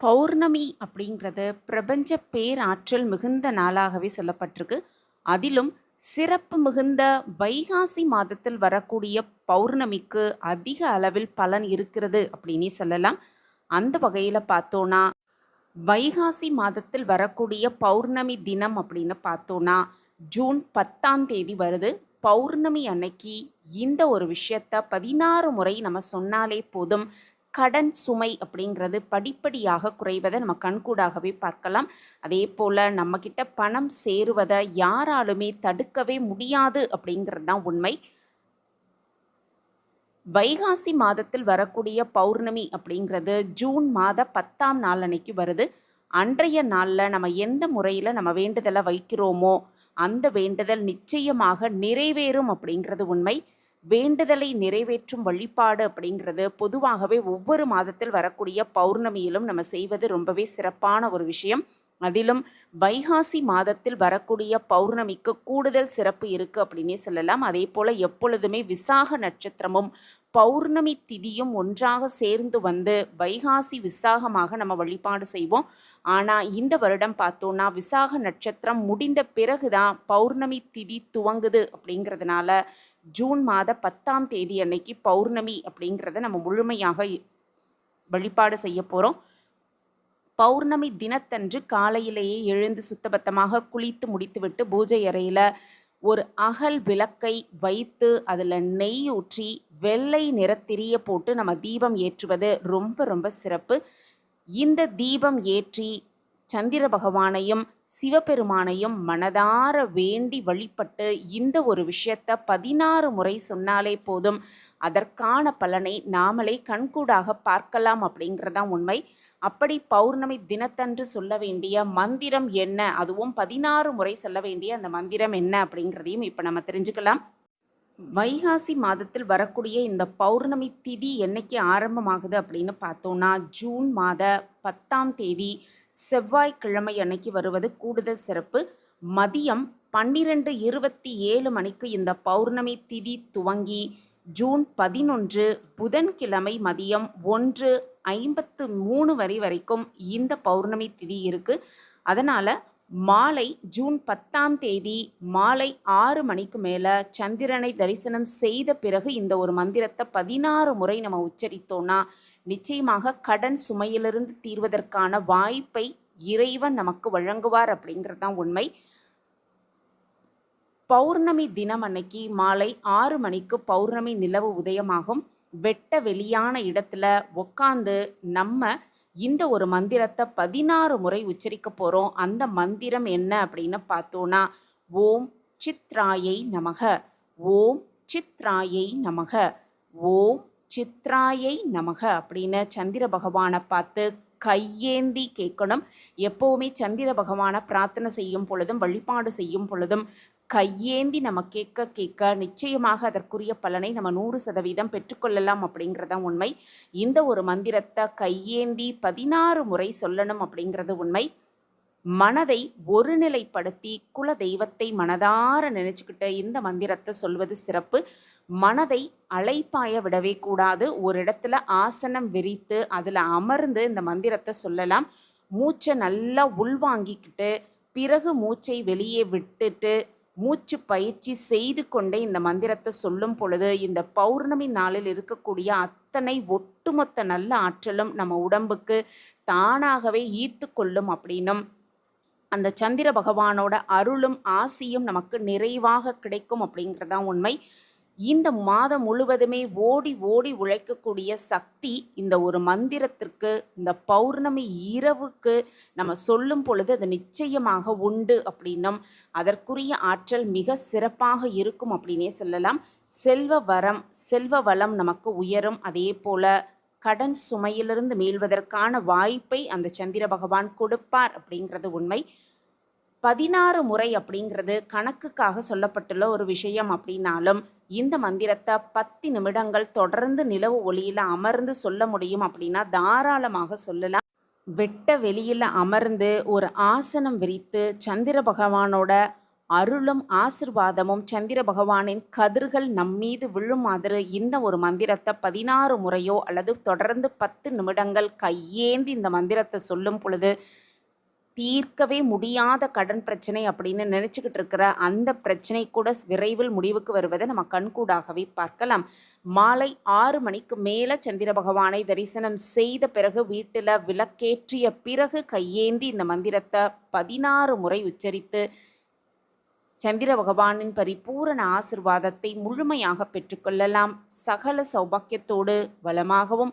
பௌர்ணமி அப்படிங்கிறது பிரபஞ்ச பேராற்றல் மிகுந்த நாளாகவே சொல்லப்பட்டிருக்கு. அதிலும் சிறப்பு மிகுந்த வைகாசி மாதத்தில் வரக்கூடிய பௌர்ணமிக்கு அதிக அளவில் பலன் இருக்கிறது அப்படின்னே சொல்லலாம். அந்த வகையில் பார்த்தோன்னா வைகாசி மாதத்தில் வரக்கூடிய பௌர்ணமி தினம் அப்படின்னு பார்த்தோன்னா ஜூன் பத்தாம் தேதி வருது. பௌர்ணமி அன்னைக்கு இந்த ஒரு விஷயத்த பதினாறு முறை நம்ம சொன்னாலே போதும். கடன் சுமை அப்படிங்கிறது படிப்படியாக குறைவதை நம்ம கண்கூடாகவே பார்க்கலாம். அதே போல் நம்மக்கிட்ட பணம் சேருவதை யாராலுமே தடுக்கவே முடியாது அப்படிங்கிறது தான் உண்மை. வைகாசி மாதத்தில் வரக்கூடிய பௌர்ணமி அப்படிங்கிறது ஜூன் மாத பத்தாம் நாள் அன்னைக்கு வருது. அன்றைய நாளில் நம்ம எந்த முறையில் நம்ம வேண்டுதலை வைக்கிறோமோ அந்த வேண்டுதல் நிச்சயமாக நிறைவேறும் அப்படிங்கிறது உண்மை. வேண்டுதலை நிறைவேற்றும் வழிபாடு அப்படிங்கிறது பொதுவாகவே ஒவ்வொரு மாதத்தில் வரக்கூடிய பௌர்ணமியிலும் நம்ம செய்வது ரொம்பவே சிறப்பான ஒரு விஷயம். அதிலும் வைகாசி மாதத்தில் வரக்கூடிய பௌர்ணமிக்கு கூடுதல் சிறப்பு இருக்குது அப்படின்னே சொல்லலாம். அதே போல் எப்பொழுதுமே விசாக நட்சத்திரமும் பௌர்ணமி திதியும் ஒன்றாக சேர்ந்து வந்து வைகாசி விசாகமாக நம்ம வழிபாடு செய்வோம். ஆனால் இந்த வருடம் பார்த்தோன்னா விசாக நட்சத்திரம் முடிந்த பிறகுதான் பௌர்ணமி திதி துவங்குது அப்படிங்கிறதுனால ஜூன் மாத பத்தாம் தேதி அன்னைக்கு பௌர்ணமி அப்படிங்கிறத நம்ம முழுமையாக வழிபாடு செய்ய போகிறோம் பௌர்ணமி தினத்தன்று காலையிலேயே எழுந்து சுத்தபத்தமாக குளித்து முடித்துவிட்டு பூஜை அறையில் ஒரு அகல் விளக்கை வைத்து அதில் நெய் ஊற்றி வெள்ளை நிறத்திரிய போட்டு நம்ம தீபம் ஏற்றுவது ரொம்ப ரொம்ப சிறப்பு. இந்த தீபம் ஏற்றி சந்திர பகவானையும் சிவபெருமானையும் மனதார வேண்டி வழிபட்டு இந்த ஒரு விஷயத்த பதினாறு முறை சொன்னாலே போதும். அதற்கான பலனை நாமளே கண்கூடாக பார்க்கலாம் அப்படிங்கிறதான் உண்மை. அப்படி பௌர்ணமி தினத்தன்று சொல்ல வேண்டிய மந்திரம் என்ன? அதுவும் பதினாறு முறை சொல்ல வேண்டிய அந்த மந்திரம் என்ன அப்படிங்கிறதையும் இப்போ நம்ம தெரிஞ்சுக்கலாம். வைகாசி மாதத்தில் வரக்கூடிய இந்த பௌர்ணமி திதி என்னைக்கு ஆரம்பமாகுது அப்படின்னு பார்த்தோன்னா ஜூன் மாத பத்தாம் தேதி செவ்வாய்க்கிழமை அன்னைக்கு வருவது கூடுதல் சிறப்பு. மதியம் பன்னிரெண்டு இருபத்தி ஏழு மணிக்கு இந்த பௌர்ணமி திதி துவங்கி ஜூன் பதினொன்று புதன்கிழமை மதியம் ஒன்று ஐம்பத்து மூணு வரை வரைக்கும் இந்த பௌர்ணமி திதி இருக்குது அதனால் மாலை ஜூன் பத்தாம் தேதி மாலை ஆறு மணிக்கு மேலே சந்திரனை தரிசனம் செய்த பிறகு இந்த ஒரு மந்திரத்தை பதினாறு முறை நம்ம உச்சரித்தோன்னா நிச்சயமாக கடன் சுமையிலிருந்து தீர்வதற்கான வாய்ப்பை இறைவன் நமக்கு வழங்குவார் அப்படிங்கிறது தான் உண்மை. பௌர்ணமி தினம் அன்னைக்கு மாலை ஆறு மணிக்கு பௌர்ணமி நிலவு உதயமாகும். வெட்ட வெளியான இடத்துல உக்காந்து நம்ம இந்த ஒரு மந்திரத்தை பதினாறு முறை உச்சரிக்க போகிறோம் அந்த மந்திரம் என்ன அப்படின்னு பார்த்தோன்னா ஓம் சித்ராயை நமக. ஓம் சித்ராயை நமக. ஓம் சித்ராயை நமக அப்படின்னு சந்திர பகவானை பார்த்து கையேந்தி கேட்கணும். எப்போவுமே சந்திர பகவானை பிரார்த்தனை செய்யும் பொழுதும் வழிபாடு செய்யும் பொழுதும் கையேந்தி நம்ம கேட்க கேட்க நிச்சயமாக அதற்குரிய பலனை நம்ம நூறு சதவீதம் பெற்றுக்கொள்ளலாம் அப்படிங்கிறத உண்மை. இந்த ஒரு மந்திரத்தை கையேந்தி பதினாறு முறை சொல்லணும் அப்படிங்கிறது உண்மை. மனதை ஒருநிலைப்படுத்தி குல தெய்வத்தை மனதார நினச்சிக்கிட்டு இந்த மந்திரத்தை சொல்வது சிறப்பு. மனதை அலைப்பாய விடவே கூடாது. ஒரு இடத்துல ஆசனம் விரித்து அதில் அமர்ந்து இந்த மந்திரத்தை சொல்லலாம். மூச்சை நல்லா உள்வாங்கிக்கிட்டு பிறகு மூச்சை வெளியே விட்டுட்டு மூச்சு பயிற்சி செய்து கொண்டே இந்த மந்திரத்தை சொல்லும் பொழுது இந்த பௌர்ணமி நாளில் இருக்கக்கூடிய அத்தனை ஒட்டுமொத்த நல்ல ஆற்றலும் நம்ம உடம்புக்கு தானாகவே ஈர்த்து கொள்ளும் அப்படின்னும் அந்த சந்திர பகவானோட அருளும் ஆசியும் நமக்கு நிறைவாக கிடைக்கும் அப்படிங்கிறதான் உண்மை. இந்த மாதம் முழுவதுமே ஓடி ஓடி உழைக்கக்கூடிய சக்தி இந்த ஒரு மந்திரத்திற்கு இந்த பௌர்ணமி இரவுக்கு நம்ம சொல்லும் பொழுது அது நிச்சயமாக உண்டு அப்படின்னும். அதற்குரிய ஆற்றல் மிக சிறப்பாக இருக்கும் அப்படின்னே சொல்லலாம். செல்வ வரம் செல்வ வளம் நமக்கு உயரும். அதே போல கடன் சுமையிலிருந்து மீள்வதற்கான வாய்ப்பை அந்த சந்திர பகவான் கொடுப்பார் அப்படிங்கிறது உண்மை. பதினாறு முறை அப்படிங்கிறது கணக்குக்காக சொல்லப்பட்டுள்ள ஒரு விஷயம் அப்படின்னாலும் இந்த மந்திரத்தை பத்து நிமிடங்கள் தொடர்ந்து நிலவு ஒளியில் அமர்ந்து சொல்ல முடியும் அப்படின்னா தாராளமாக சொல்லலாம். வெட்ட வெளியில் அமர்ந்து ஒரு ஆசனம் விரித்து சந்திர பகவானோட அருளும் ஆசிர்வாதமும் சந்திர பகவானின் கதிர்கள் நம்மீது விழும் மாதிரி இந்த ஒரு மந்திரத்தை பதினாறு முறையோ அல்லது தொடர்ந்து பத்து நிமிடங்கள் கையேந்தி இந்த மந்திரத்தை சொல்லும் பொழுது தீர்க்கவே முடியாத கடன் பிரச்சனை அப்படின்னு நினச்சிக்கிட்டு இருக்கிற அந்த பிரச்சனை கூட விரைவில் முடிவுக்கு வருவதை நம்ம கண்கூடாகவே பார்க்கலாம். மாலை ஆறு மணிக்கு மேலே சந்திர பகவானை தரிசனம் செய்த பிறகு வீட்டில் விளக்கேற்றிய பிறகு கையேந்தி இந்த மந்திரத்தை பதினாறு முறை உச்சரித்து சந்திர பகவானின் பரிபூரண ஆசிர்வாதத்தை முழுமையாக பெற்றுக்கொள்ளலாம் சகல சௌபாக்கியத்தோடு வளமாகவும்